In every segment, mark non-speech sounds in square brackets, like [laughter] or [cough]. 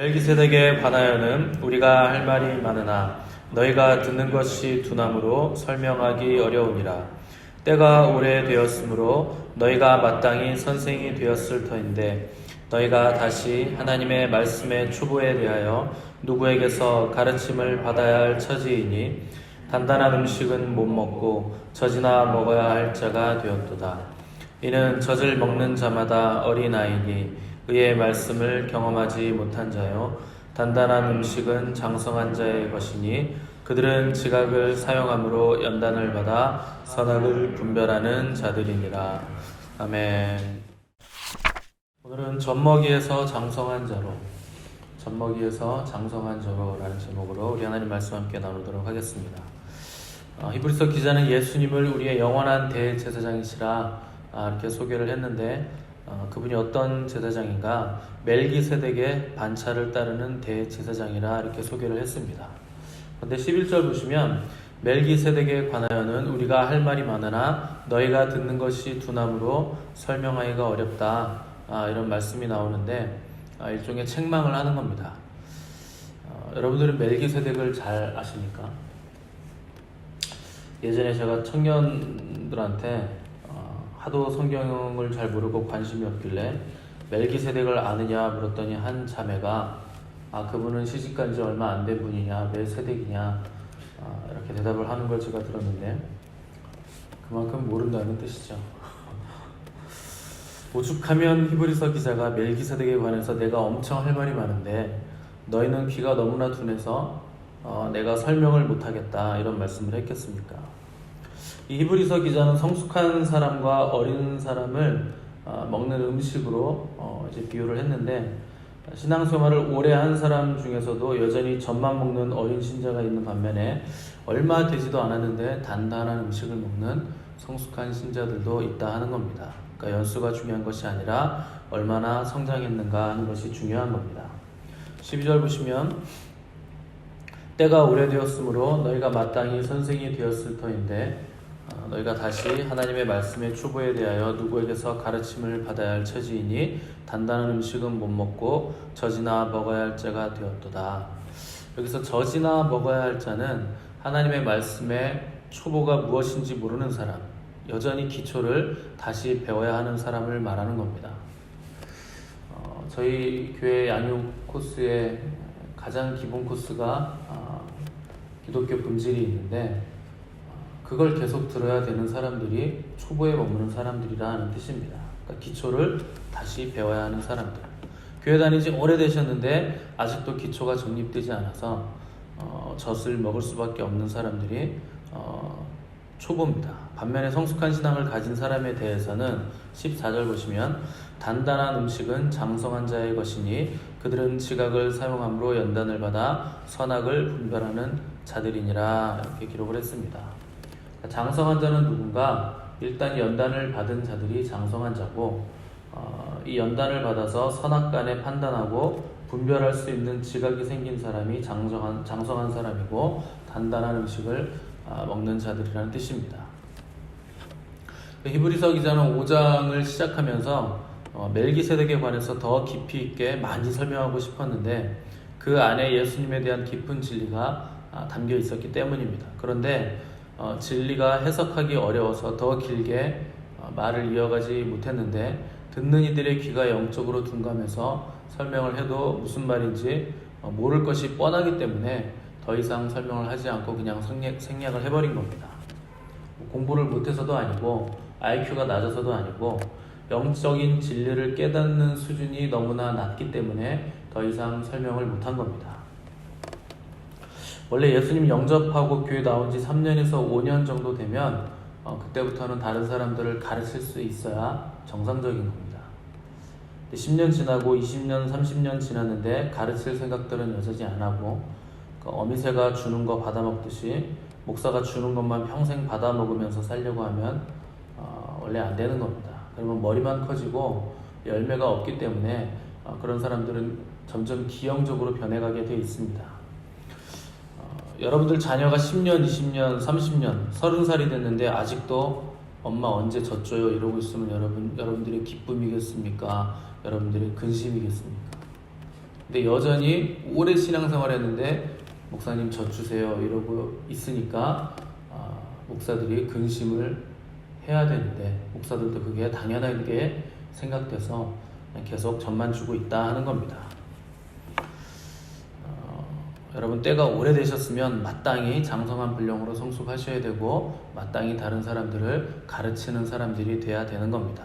멜기세덱에 관하여는 우리가 할 말이 많으나 너희가 듣는 것이 두나무로 설명하기 어려우니라. 때가 오래 되었으므로 너희가 마땅히 선생이 되었을 터인데 너희가 다시 하나님의 말씀의 초보에 대하여 누구에게서 가르침을 받아야 할 처지이니 단단한 음식은 못 먹고 젖이나 먹어야 할 자가 되었도다. 이는 젖을 먹는 자마다 어린아이니 의의 말씀을 경험하지 못한 자요. 단단한 음식은 장성한 자의 것이니 그들은 지각을 사용함으로 연단을 받아 선악을 분별하는 자들이니라. 아멘. 오늘은 젖먹이에서 장성한 자로 젖먹이에서 장성한 자로라는 제목으로 우리 하나님 말씀 함께 나누도록 하겠습니다 어, 히브리서 기자는 예수님을 우리의 영원한 대제사장이시라 아, 이렇게 소개를 했는데 어, 그분이 어떤 제사장인가 멜기세덱의 반차를 따르는 대제사장이라 이렇게 소개를 했습니다. 그런데 11절 보시면 멜기세덱에 관하여는 우리가 할 말이 많으나 너희가 듣는 것이 두나무로 설명하기가 어렵다 아, 이런 말씀이 나오는데 아, 일종의 책망을 하는 겁니다. 어, 여러분들은 멜기세덱을 잘 아십니까? 예전에 제가 청년들한테 어, 하도 성경을 잘 모르고 관심이 없길래 멜기세덱을 아느냐 물었더니 한 자매가 아 그분은 시집간 지 얼마 안 된 분이냐 멜세덱이냐 아, 이렇게 대답을 하는 걸 제가 들었는데 그만큼 모른다는 뜻이죠. 오죽하면 히브리서 기자가 멜기세덱에 관해서 내가 엄청 할 말이 많은데 너희는 귀가 너무나 둔해서 어, 내가 설명을 못하겠다 이런 말씀을 했겠습니까? 이 히브리서 기자는 성숙한 사람과 어린 사람을 어, 먹는 음식으로 어, 이제 비유를 했는데 신앙생활을 오래 한 사람 중에서도 여전히 젖만 먹는 어린 신자가 있는 반면에 얼마 되지도 않았는데 단단한 음식을 먹는 성숙한 신자들도 있다 하는 겁니다. 그러니까 연수가 중요한 것이 아니라 얼마나 성장했는가 하는 것이 중요한 겁니다. 12절 보시면 때가 오래되었으므로 너희가 마땅히 선생이 되었을 터인데 어, 너희가 다시 하나님의 말씀의 초보에 대하여 누구에게서 가르침을 받아야 할 처지이니 단단한 음식은 못 먹고 젖이나 먹어야 할 자가 되었도다. 여기서 젖이나 먹어야 할 자는 하나님의 말씀의 초보가 무엇인지 모르는 사람, 여전히 기초를 다시 배워야 하는 사람을 말하는 겁니다. 어, 저희 교회 양육 코스의 가장 기본 코스가 어, 기독교 본질이 있는데 그걸 계속 들어야 되는 사람들이 초보에 머무는 사람들이라는 뜻입니다. 그러니까 기초를 다시 배워야 하는 사람들. 교회 다니지 오래되셨는데 아직도 기초가 정립되지 않아서 어, 젖을 먹을 수밖에 없는 사람들이 어, 초보입니다. 반면에 성숙한 신앙을 가진 사람에 대해서는 14절 보시면 단단한 음식은 장성한 자의 것이니 그들은 지각을 사용함으로 연단을 받아 선악을 분별하는 자들이니라 이렇게 기록을 했습니다. 장성한 자는 누군가? 일단 연단을 받은 자들이 장성한 자고 어, 이 연단을 받아서 선악 간에 판단하고 분별할 수 있는 지각이 생긴 사람이 장성한, 장성한 사람이고 단단한 음식을 아, 먹는 자들이라는 뜻입니다. 히브리서 기자는 5장을 시작하면서 어, 멜기세덱에 관해서 더 깊이 있게 많이 설명하고 싶었는데 그 안에 예수님에 대한 깊은 진리가 아, 담겨 있었기 때문입니다. 그런데 어, 진리가 해석하기 어려워서 더 길게 어, 말을 이어가지 못했는데 듣는 이들의 귀가 영적으로 둔감해서 설명을 해도 무슨 말인지 어, 모를 것이 뻔하기 때문에 더 이상 설명을 하지 않고 그냥 생략, 생략을 해버린 겁니다. 공부를 못해서도 아니고 IQ가 낮아서도 아니고 영적인 진리를 깨닫는 수준이 너무나 낮기 때문에 더 이상 설명을 못한 겁니다. 원래 예수님 영접하고 교회 나온 지 3년에서 5년 정도 되면 어, 그때부터는 다른 사람들을 가르칠 수 있어야 정상적인 겁니다. 10년 지나고 20년, 30년 지났는데 가르칠 생각들은 여전히 안 하고 그 어미새가 주는 거 받아먹듯이 목사가 주는 것만 평생 받아먹으면서 살려고 하면 어, 원래 안 되는 겁니다. 그러면 머리만 커지고 열매가 없기 때문에 어, 그런 사람들은 점점 기형적으로 변해가게 되어 있습니다. 여러분들 자녀가 10년, 20년, 30년, 30살이 됐는데 아직도 엄마 언제 젖줘요 이러고 있으면 여러분 여러분들의 기쁨이겠습니까? 여러분들의 근심이겠습니까? 근데 여전히 오래 신앙생활 했는데 목사님 젖주세요 이러고 있으니까 아, 목사들이 근심을 해야 되는데 목사들도 그게 당연하게 생각돼서 계속 젖만 주고 있다 하는 겁니다. 어, 여러분 때가 오래되셨으면 마땅히 장성한 분량으로 성숙하셔야 되고 마땅히 다른 사람들을 가르치는 사람들이 돼야 되는 겁니다.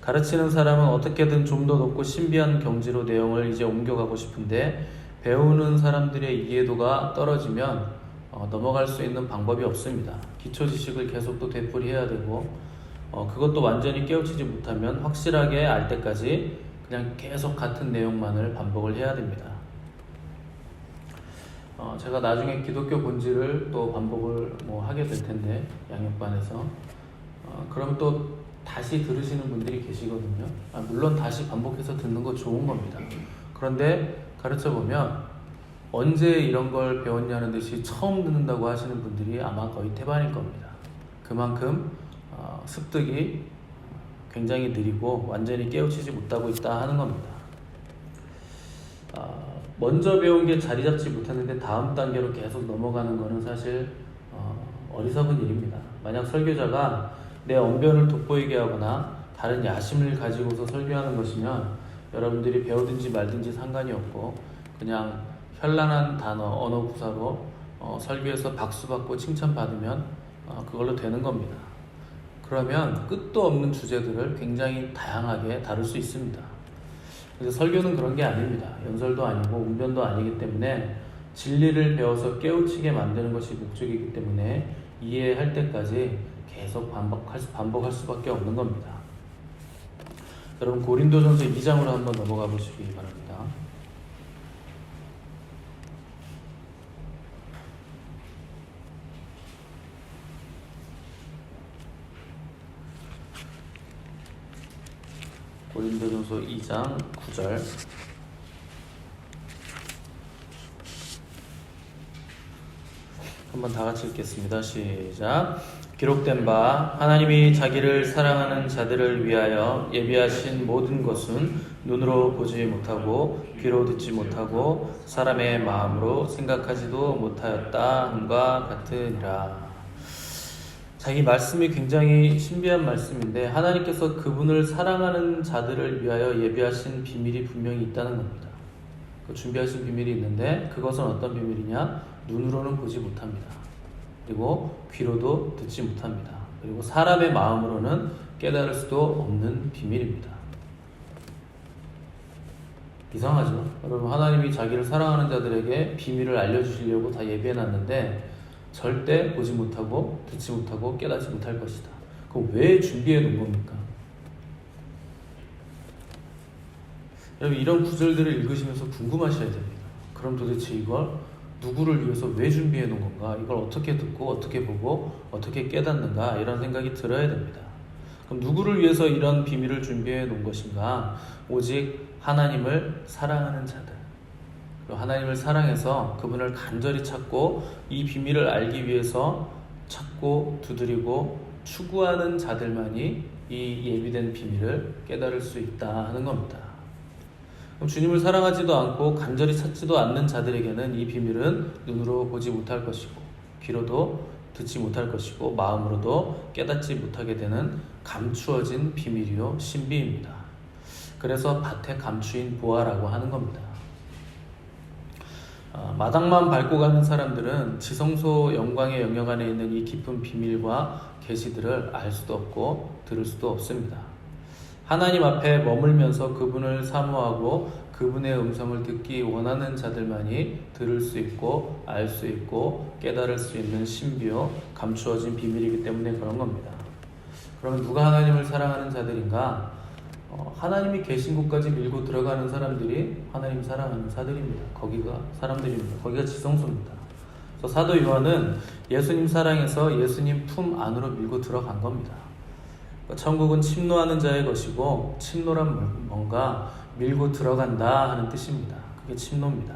가르치는 사람은 어떻게든 좀 더 높고 신비한 경지로 내용을 이제 옮겨가고 싶은데 배우는 사람들의 이해도가 떨어지면 어, 넘어갈 수 있는 방법이 없습니다. 기초 지식을 계속 또 되풀이해야 되고 어, 그것도 완전히 깨우치지 못하면 확실하게 알 때까지 그냥 계속 같은 내용만을 반복을 해야 됩니다. 어, 제가 나중에 기독교 본질을 또 반복을 뭐 하게 될 텐데 양육반에서 어, 그럼 또 다시 들으시는 분들이 계시거든요. 아, 물론 다시 반복해서 듣는 거 좋은 겁니다. 그런데 가르쳐 보면 언제 이런 걸 배웠냐는 듯이 처음 듣는다고 하시는 분들이 아마 거의 태반일 겁니다. 그만큼 어, 습득이 굉장히 느리고 완전히 깨우치지 못하고 있다 하는 겁니다. 어, 먼저 배운 게 자리 잡지 못했는데 다음 단계로 계속 넘어가는 것은 사실 어, 어리석은 일입니다. 만약 설교자가 내 언변을 돋보이게 하거나 다른 야심을 가지고서 설교하는 것이면 여러분들이 배우든지 말든지 상관이 없고 그냥 현란한 단어, 언어 구사로 어, 설교에서 박수 받고 칭찬 받으면 어, 그걸로 되는 겁니다. 그러면 끝도 없는 주제들을 굉장히 다양하게 다룰 수 있습니다. 그래서 설교는 그런 게 아닙니다. 연설도 아니고 웅변도 아니기 때문에 진리를 배워서 깨우치게 만드는 것이 목적이기 때문에 이해할 때까지 계속 반복할, 수, 반복할 수밖에 없는 겁니다. 여러분 고린도전서 2장으로 한번 넘어가 보시기 바랍니다. 고린도전서 2장 9절 한번 다 같이 읽겠습니다. 시작. 기록된 바 하나님이 자기를 사랑하는 자들을 위하여 예비하신 모든 것은 눈으로 보지 못하고 귀로 듣지 못하고 사람의 마음으로 생각하지도 못하였다 함과 같으니라. 자기 말씀이 굉장히 신비한 말씀인데 하나님께서 그분을 사랑하는 자들을 위하여 예비하신 비밀이 분명히 있다는 겁니다. 그 준비하신 비밀이 있는데 그것은 어떤 비밀이냐? 눈으로는 보지 못합니다. 그리고 귀로도 듣지 못합니다. 그리고 사람의 마음으로는 깨달을 수도 없는 비밀입니다. 이상하죠? 여러분, 하나님이 자기를 사랑하는 자들에게 비밀을 알려주시려고 다 예비해 놨는데 절대 보지 못하고 듣지 못하고 깨닫지 못할 것이다. 그럼 왜 준비해 놓은 겁니까? 여러분, 이런 구절들을 읽으시면서 궁금하셔야 됩니다. 그럼 도대체 이걸 누구를 위해서 왜 준비해 놓은 건가? 이걸 어떻게 듣고 어떻게 보고 어떻게 깨닫는가? 이런 생각이 들어야 됩니다. 그럼 누구를 위해서 이런 비밀을 준비해 놓은 것인가? 오직 하나님을 사랑하는 자들. 하나님을 사랑해서 그분을 간절히 찾고 이 비밀을 알기 위해서 찾고 두드리고 추구하는 자들만이 이 예비된 비밀을 깨달을 수 있다 하는 겁니다. 주님을 사랑하지도 않고 간절히 찾지도 않는 자들에게는 이 비밀은 눈으로 보지 못할 것이고 귀로도 듣지 못할 것이고 마음으로도 깨닫지 못하게 되는 감추어진 비밀이요 신비입니다. 그래서 밭에 감추인 보아라고 하는 겁니다. 아, 마당만 밟고 가는 사람들은 지성소 영광의 영역 안에 있는 이 깊은 비밀과 계시들을 알 수도 없고 들을 수도 없습니다. 하나님 앞에 머물면서 그분을 사모하고 그분의 음성을 듣기 원하는 자들만이 들을 수 있고 알 수 있고 깨달을 수 있는 신비요 감추어진 비밀이기 때문에 그런 겁니다. 그러면 누가 하나님을 사랑하는 자들인가? 어, 하나님이 계신 곳까지 밀고 들어가는 사람들이 하나님 사랑하는 사들입니다. 거기가 사람들입니다. 거기가 지성소입니다. 그래서 사도 요한은 예수님 사랑해서 예수님 품 안으로 밀고 들어간 겁니다. 그러니까 천국은 침노하는 자의 것이고 침노란 뭔가 밀고 들어간다 하는 뜻입니다. 그게 침노입니다.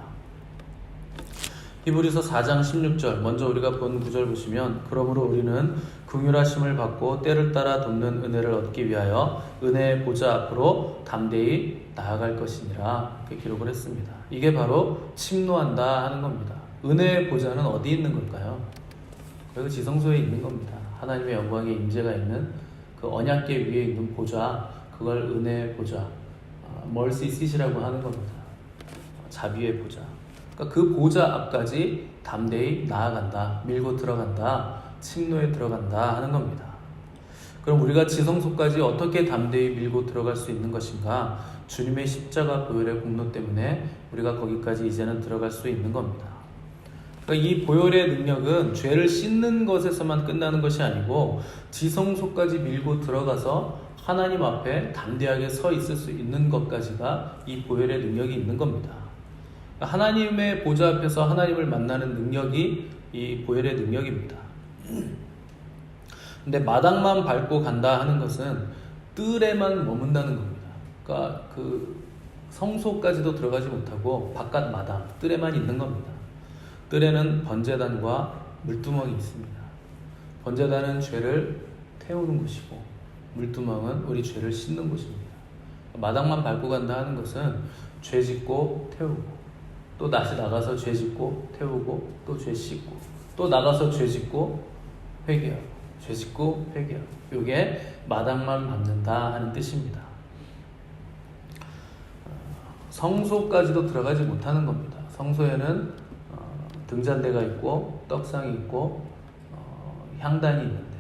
히브리서 4장 16절 먼저 우리가 본 구절 보시면 그러므로 우리는 긍휼하심을 받고 때를 따라 돕는 은혜를 얻기 위하여 은혜의 보좌 앞으로 담대히 나아갈 것이니라 이렇게 기록을 했습니다. 이게 바로 침노한다 하는 겁니다. 은혜의 보좌는 어디 있는 걸까요? 그 지성소에 있는 겁니다. 하나님의 영광의 임재가 있는 그 언약계 위에 있는 보좌 그걸 은혜의 보좌 멀시 시시라고 하는 겁니다. 자비의 보좌. 그러니까 그 보좌 앞까지 담대히 나아간다, 밀고 들어간다, 침노에 들어간다 하는 겁니다. 그럼 우리가 지성소까지 어떻게 담대히 밀고 들어갈 수 있는 것인가? 주님의 십자가 보혈의 공로 때문에 우리가 거기까지 이제는 들어갈 수 있는 겁니다. 그러니까 이 보혈의 능력은 죄를 씻는 것에서만 끝나는 것이 아니고 지성소까지 밀고 들어가서 하나님 앞에 담대하게 서 있을 수 있는 것까지가 이 보혈의 능력이 있는 겁니다. 하나님의 보좌 앞에서 하나님을 만나는 능력이 이 보혈의 능력입니다. 근데 마당만 밟고 간다 하는 것은 뜰에만 머문다는 겁니다. 그러니까 그 성소까지도 들어가지 못하고 바깥 마당, 뜰에만 있는 겁니다. 뜰에는 번제단과 물두멍이 있습니다. 번제단은 죄를 태우는 곳이고 물두멍은 우리 죄를 씻는 곳입니다. 마당만 밟고 간다 하는 것은 죄 짓고 태우고 또 다시 나가서 죄 짓고 태우고 또 죄 씻고 또 나가서 죄 짓고 회개하고 죄 짓고 회개하고 이게 마당만 밟는다 하는 뜻입니다. 성소까지도 들어가지 못하는 겁니다. 성소에는 어, 등잔대가 있고 떡상이 있고 어, 향단이 있는데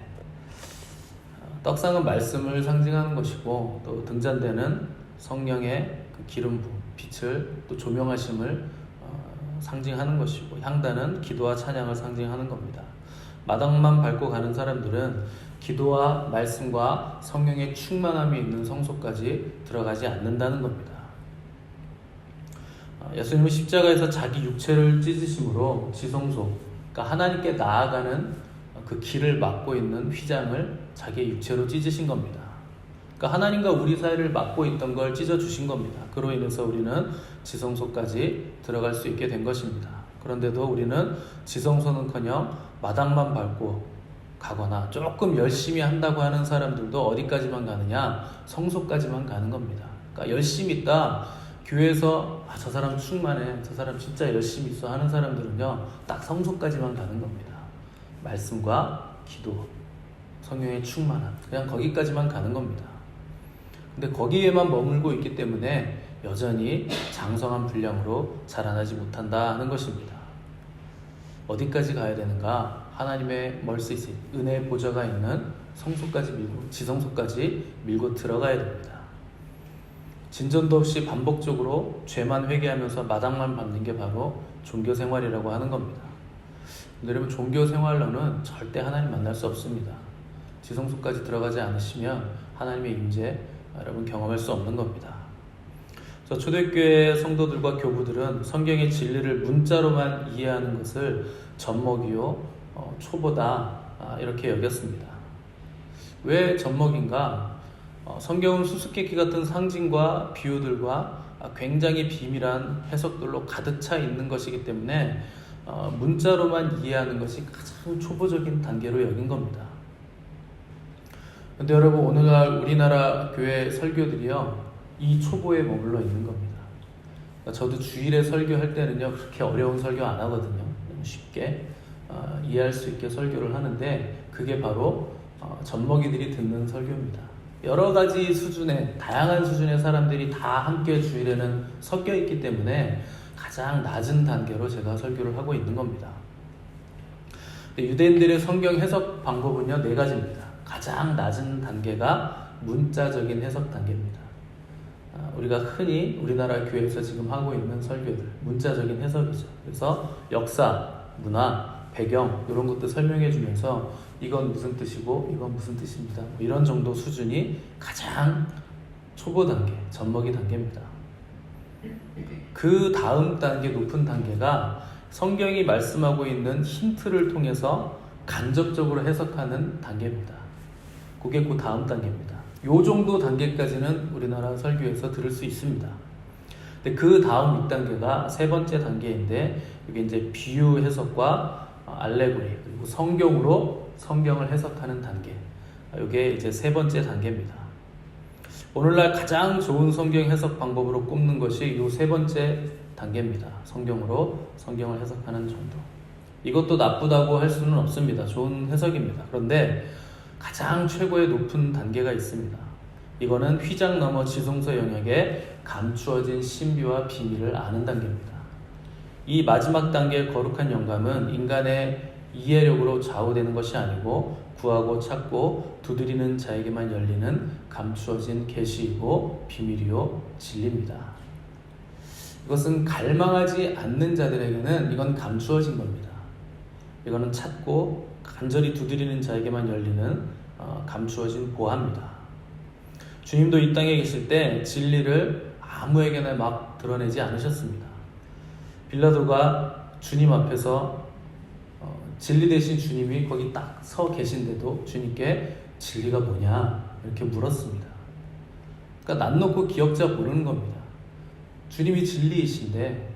어, 떡상은 말씀을 상징하는 것이고 또 등잔대는 성령의 그 기름 부 빛을 또 조명하심을 어, 상징하는 것이고 향단은 기도와 찬양을 상징하는 겁니다. 마당만 밟고 가는 사람들은 기도와 말씀과 성령의 충만함이 있는 성소까지 들어가지 않는다는 겁니다. 어, 예수님은 십자가에서 자기 육체를 찢으심으로 지성소, 그러니까 하나님께 나아가는 그 길을 막고 있는 휘장을 자기의 육체로 찢으신 겁니다. 그러니까 하나님과 우리 사이를 막고 있던 걸 찢어 주신 겁니다. 그로 인해서 우리는 지성소까지 들어갈 수 있게 된 것입니다. 그런데도 우리는 지성소는커녕 마당만 밟고 가거나 조금 열심히 한다고 하는 사람들도 어디까지만 가느냐? 성소까지만 가는 겁니다. 그러니까 열심히 있다. 교회에서 아, 저 사람 충만해. 저 사람 진짜 열심히 있어 하는 사람들은요. 딱 성소까지만 가는 겁니다. 말씀과 기도, 성령의 충만함. 그냥 거기까지만 가는 겁니다. 근데 거기에만 머물고 있기 때문에 여전히 장성한 분량으로 자라나지 못한다 하는 것입니다. 어디까지 가야 되는가? 하나님의 멀스이시 은혜의 보좌가 있는 성소까지 밀고 지성소까지 밀고 들어가야 됩니다. 진전도 없이 반복적으로 죄만 회개하면서 마당만 밟는 게 바로 종교 생활이라고 하는 겁니다. 여러분 종교 생활로는 절대 하나님 만날 수 없습니다. 지성소까지 들어가지 않으시면 하나님의 임재 여러분 경험할 수 없는 겁니다. 저 초대교회 성도들과 교부들은 성경의 진리를 문자로만 이해하는 것을 젖먹이요 어, 초보다 아, 이렇게 여겼습니다. 왜 젖먹인가? 어, 성경은 수수께끼 같은 상징과 비유들과 굉장히 비밀한 해석들로 가득 차 있는 것이기 때문에 어, 문자로만 이해하는 것이 가장 초보적인 단계로 여긴 겁니다. 근데 여러분 오늘날 우리나라 교회 설교들이요 이 초보에 머물러 있는 겁니다. 그러니까 저도 주일에 설교할 때는요 그렇게 어려운 설교 안 하거든요. 쉽게 어, 이해할 수 있게 설교를 하는데 그게 바로 어, 젖먹이들이 듣는 설교입니다. 여러 가지 수준의 다양한 수준의 사람들이 다 함께 주일에는 섞여 있기 때문에 가장 낮은 단계로 제가 설교를 하고 있는 겁니다. 유대인들의 성경 해석 방법은요 네 가지입니다. 가장 낮은 단계가 문자적인 해석 단계입니다. 아, 우리가 흔히 우리나라 교회에서 지금 하고 있는 설교들 문자적인 해석이죠. 그래서 역사, 문화, 배경 이런 것도 설명해 주면서 이건 무슨 뜻이고 이건 무슨 뜻입니다. 뭐 이런 정도 수준이 가장 초보 단계, 젖먹이 단계입니다. 그 다음 단계 높은 단계가 성경이 말씀하고 있는 힌트를 통해서 간접적으로 해석하는 단계입니다. 그게 그 다음 단계입니다. 요 정도 단계까지는 우리나라 설교에서 들을 수 있습니다. 근데 그 다음 6단계가 세 번째 단계인데 이게 이제 비유 해석과 어, 알레고리 그리고 성경으로 성경을 해석하는 단계. 이게 이제 세 번째 단계입니다. 오늘날 가장 좋은 성경 해석 방법으로 꼽는 것이 이 세 번째 단계입니다. 성경으로 성경을 해석하는 정도. 이것도 나쁘다고 할 수는 없습니다. 좋은 해석입니다. 그런데 가장 최고의 높은 단계가 있습니다. 이거는 휘장 넘어 지성소 영역에 감추어진 신비와 비밀을 아는 단계입니다. 이 마지막 단계의 거룩한 영감은 인간의 이해력으로 좌우되는 것이 아니고 구하고 찾고 두드리는 자에게만 열리는 감추어진 계시이고 비밀이요 진리입니다. 이것은 갈망하지 않는 자들에게는 이건 감추어진 겁니다. 이거는 찾고 간절히 두드리는 자에게만 열리는 어, 감추어진 보화입니다. 주님도 이 땅에 계실 때 진리를 아무에게나 막 드러내지 않으셨습니다. 빌라도가 주님 앞에서 어, 진리 대신 주님이 거기 딱 서 계신데도 주님께 진리가 뭐냐 이렇게 물었습니다. 그러니까 난 놓고 기억자 모르는 겁니다. 주님이 진리이신데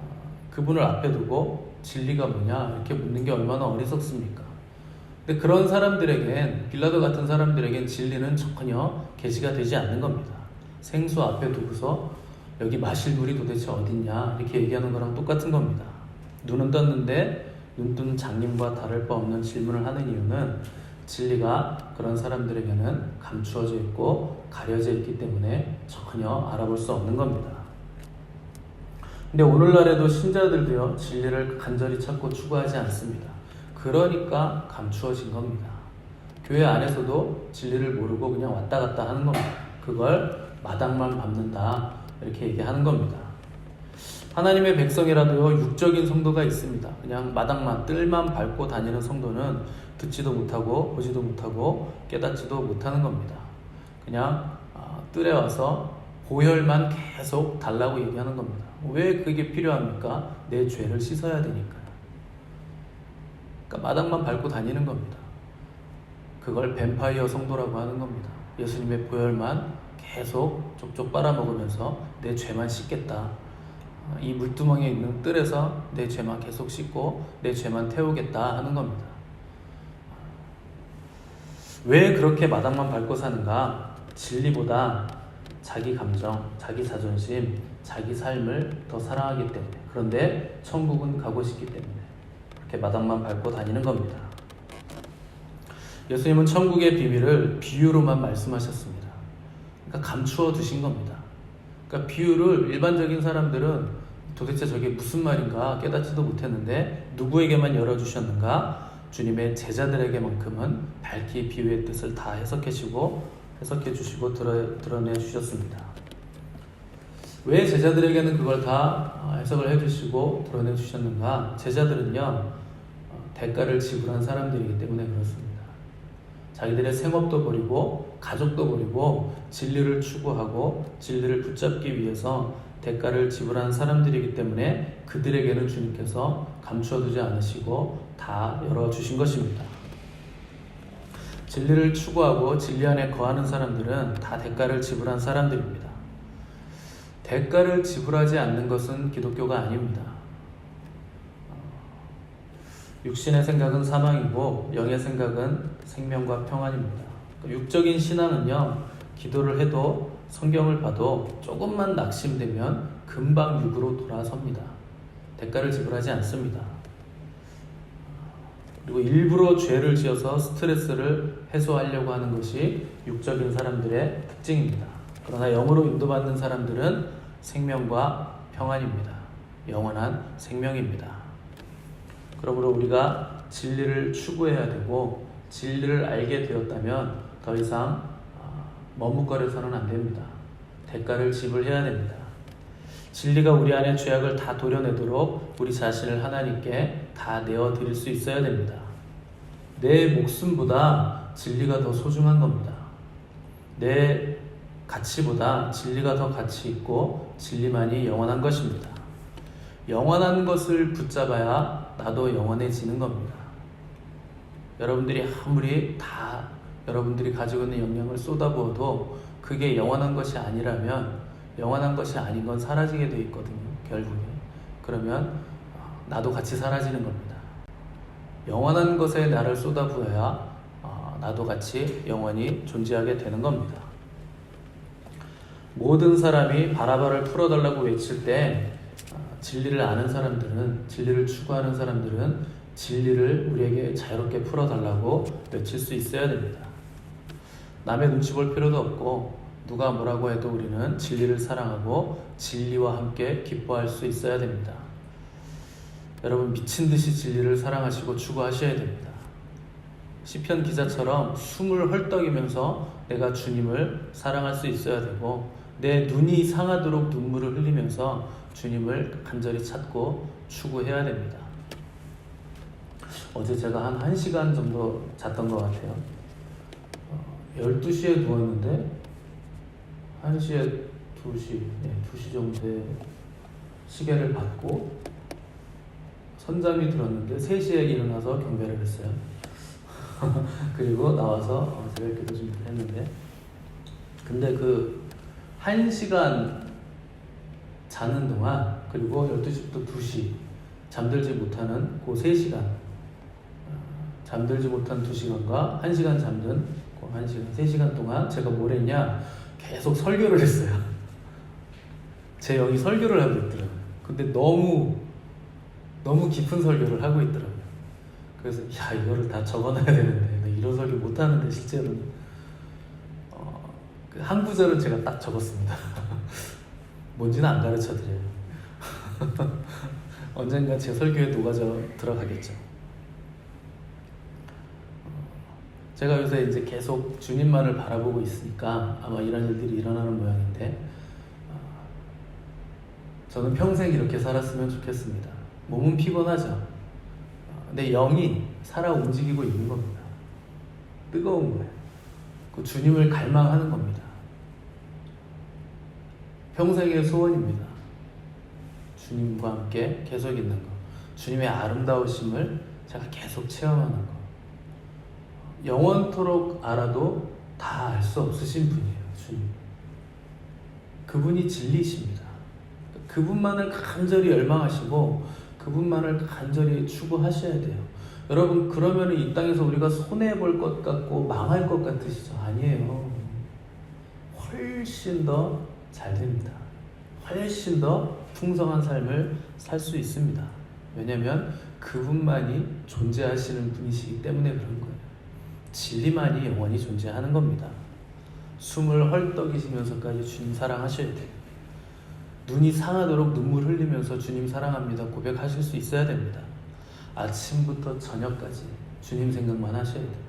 어, 그분을 앞에 두고 진리가 뭐냐 이렇게 묻는 게 얼마나 어리석습니까? 근데 그런 사람들에겐 빌라도 같은 사람들에겐 진리는 전혀 계시가 되지 않는 겁니다. 생수 앞에 두고서 여기 마실 물이 도대체 어딨냐 이렇게 얘기하는 거랑 똑같은 겁니다. 눈은 떴는데 눈뜬 장님과 다를 바 없는 질문을 하는 이유는 진리가 그런 사람들에게는 감추어져 있고 가려져 있기 때문에 전혀 알아볼 수 없는 겁니다. 근데 오늘날에도 신자들도요 진리를 간절히 찾고 추구하지 않습니다. 그러니까 감추어진 겁니다. 교회 안에서도 진리를 모르고 그냥 왔다 갔다 하는 겁니다. 그걸 마당만 밟는다 이렇게 얘기하는 겁니다. 하나님의 백성이라도요 육적인 성도가 있습니다. 그냥 마당만 뜰만 밟고 다니는 성도는 듣지도 못하고 보지도 못하고 깨닫지도 못하는 겁니다. 그냥 아, 뜰에 와서 보혈만 계속 달라고 얘기하는 겁니다. 왜 그게 필요합니까? 내 죄를 씻어야 되니까요. 그러니까 마당만 밟고 다니는 겁니다. 그걸 뱀파이어 성도라고 하는 겁니다. 예수님의 보혈만 계속 쪽쪽 빨아먹으면서 내 죄만 씻겠다. 이 물두멍에 있는 뜰에서 내 죄만 계속 씻고 내 죄만 태우겠다 하는 겁니다. 왜 그렇게 마당만 밟고 사는가? 진리보다 자기 감정, 자기 자존심, 자기 삶을 더 사랑하기 때문에. 그런데 천국은 가고 싶기 때문에. 그렇게 마당만 밟고 다니는 겁니다. 예수님은 천국의 비밀을 비유로만 말씀하셨습니다. 그러니까 감추어 두신 겁니다. 그러니까 비유를 일반적인 사람들은 도대체 저게 무슨 말인가 깨닫지도 못했는데 누구에게만 열어주셨는가? 주님의 제자들에게만큼은 밝히 비유의 뜻을 다 해석해 주고 해석해 주시고 드러, 드러내 주셨습니다. 왜 제자들에게는 그걸 다 해석을 해 주시고 드러내 주셨는가? 제자들은요 어, 대가를 지불한 사람들이기 때문에 그렇습니다. 자기들의 생업도 버리고 가족도 버리고 진리를 추구하고 진리를 붙잡기 위해서 대가를 지불한 사람들이기 때문에 그들에게는 주님께서 감추어두지 않으시고 다 열어주신 것입니다. 진리를 추구하고 진리 안에 거하는 사람들은 다 대가를 지불한 사람들입니다. 대가를 지불하지 않는 것은 기독교가 아닙니다. 육신의 생각은 사망이고 영의 생각은 생명과 평안입니다. 육적인 신앙은요, 기도를 해도 성경을 봐도 조금만 낙심되면 금방 육으로 돌아섭니다. 대가를 지불하지 않습니다. 그리고 일부러 죄를 지어서 스트레스를 해소하려고 하는 것이 육적인 사람들의 특징입니다. 그러나 영으로 인도받는 사람들은 생명과 평안입니다. 영원한 생명입니다. 그러므로 우리가 진리를 추구해야 되고 진리를 알게 되었다면 더 이상 머뭇거려서는 안 됩니다. 대가를 지불해야 됩니다. 진리가 우리 안에 죄악을 다 도려내도록 우리 자신을 하나님께 다 내어 드릴 수 있어야 됩니다. 내 목숨보다 진리가 더 소중한 겁니다. 내 가치보다 진리가 더 가치 있고 진리만이 영원한 것입니다. 영원한 것을 붙잡아야 나도 영원해지는 겁니다. 여러분들이 아무리 다 여러분들이 가지고 있는 영향을 쏟아부어도 그게 영원한 것이 아니라면 영원한 것이 아닌 건 사라지게 돼 있거든요. 결국에. 그러면 나도 같이 사라지는 겁니다. 영원한 것에 나를 쏟아부어야 어, 나도 같이 영원히 존재하게 되는 겁니다. 모든 사람이 바라바를 풀어달라고 외칠 때 어, 진리를 아는 사람들은 진리를 추구하는 사람들은 진리를 우리에게 자유롭게 풀어달라고 외칠 수 있어야 됩니다. 남의 눈치 볼 필요도 없고 누가 뭐라고 해도 우리는 진리를 사랑하고 진리와 함께 기뻐할 수 있어야 됩니다. 여러분 미친 듯이 진리를 사랑하시고 추구하셔야 됩니다. 시편 기자처럼 숨을 헐떡이면서 내가 주님을 사랑할 수 있어야 되고 내 눈이 상하도록 눈물을 흘리면서 주님을 간절히 찾고 추구해야 됩니다. 어제 제가 한 1시간 정도 잤던 것 같아요. 어, 12시에 누웠는데 1시에 2시, 네, 2시 정도에 시계를 받고 선잠이 들었는데 3시에 일어나서 경배를 했어요. [laughs] 그리고 나와서 어, 새벽 기도 준비를 했는데 근데 그 1시간 자는 동안 그리고 12시부터 2시 잠들지 못하는 그 3시간 잠들지 못한 2시간과 1시간 잠든 그 1시간, 3시간 동안 제가 뭘 했냐 계속 설교를 했어요. [laughs] 제 영이 설교를 하고 있더라고요. 근데 너무 너무 깊은 설교를 하고 있더라고요. 그래서 야 이거를 다 적어놔야 되는데 나 이런 설교 못 하는데 실제로는 어, 그한 구절은 제가 딱 적었습니다. [laughs] 뭔지는 안 가르쳐 드려요. [laughs] 언젠가 제 설교에 녹아져 들어가겠죠. 어, 제가 요새 이제 계속 주님만을 바라보고 있으니까 아마 이런 일들이 일어나는 모양인데 어, 저는 평생 이렇게 살았으면 좋겠습니다. 몸은 피곤하죠. 어, 내 영이 살아 움직이고 있는 겁니다. 뜨거운 거예요. 그 주님을 갈망하는 겁니다. 평생의 소원입니다. 주님과 함께 계속 있는 것. 주님의 아름다우심을 제가 계속 체험하는 것. 영원토록 알아도 다 알 수 없으신 분이에요, 주님. 그분이 진리십니다. 그분만을 간절히 열망하시고 그분만을 간절히 추구하셔야 돼요. 여러분 그러면 이 땅에서 우리가 손해 볼 것 같고 망할 것 같으시죠? 아니에요. 훨씬 더 잘 됩니다. 훨씬 더 풍성한 삶을 살 수 있습니다. 왜냐하면 그분만이 존재하시는 분이시기 때문에 그런 거예요. 진리만이 영원히 존재하는 겁니다. 숨을 헐떡이시면서까지 주님 사랑하셔야 돼요. 눈이 상하도록 눈물 흘리면서 주님 사랑합니다 고백하실 수 있어야 됩니다. 아침부터 저녁까지 주님 생각만 하셔야 돼요.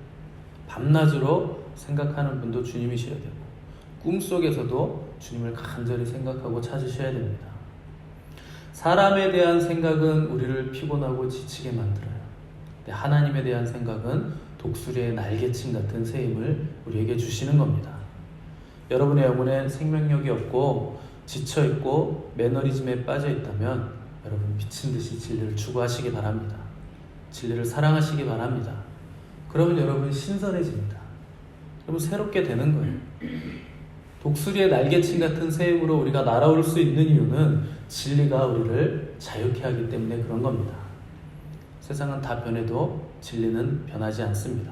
밤낮으로 생각하는 분도 주님이셔야 되고 꿈속에서도 주님을 간절히 생각하고 찾으셔야 됩니다. 사람에 대한 생각은 우리를 피곤하고 지치게 만들어요. 하나님에 대한 생각은 독수리의 날개침 같은 새 힘을 우리에게 주시는 겁니다. 여러분의 영혼에 생명력이 없고 지쳐 있고 매너리즘에 빠져 있다면 여러분 미친 듯이 진리를 추구하시기 바랍니다. 진리를 사랑하시기 바랍니다. 그러면 여러분 신선해집니다. 여러분 새롭게 되는 거예요. 독수리의 날개친 같은 새 힘으로 우리가 날아올 수 있는 이유는 진리가 우리를 자유케 하기 때문에 그런 겁니다. 세상은 다 변해도 진리는 변하지 않습니다.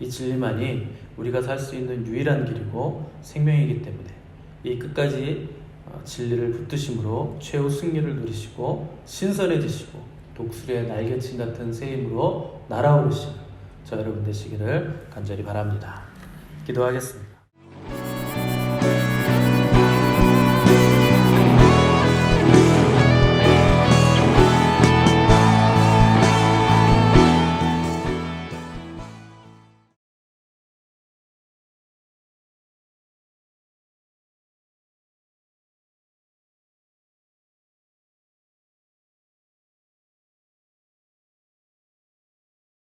이 진리만이 우리가 살 수 있는 유일한 길이고 생명이기 때문에 이 끝까지 어, 진리를 붙드심으로 최후 승리를 누리시고 신선해지시고 독수리의 날개친 같은 새 힘으로 날아오르시는 저 여러분 되시기를 간절히 바랍니다. 기도하겠습니다.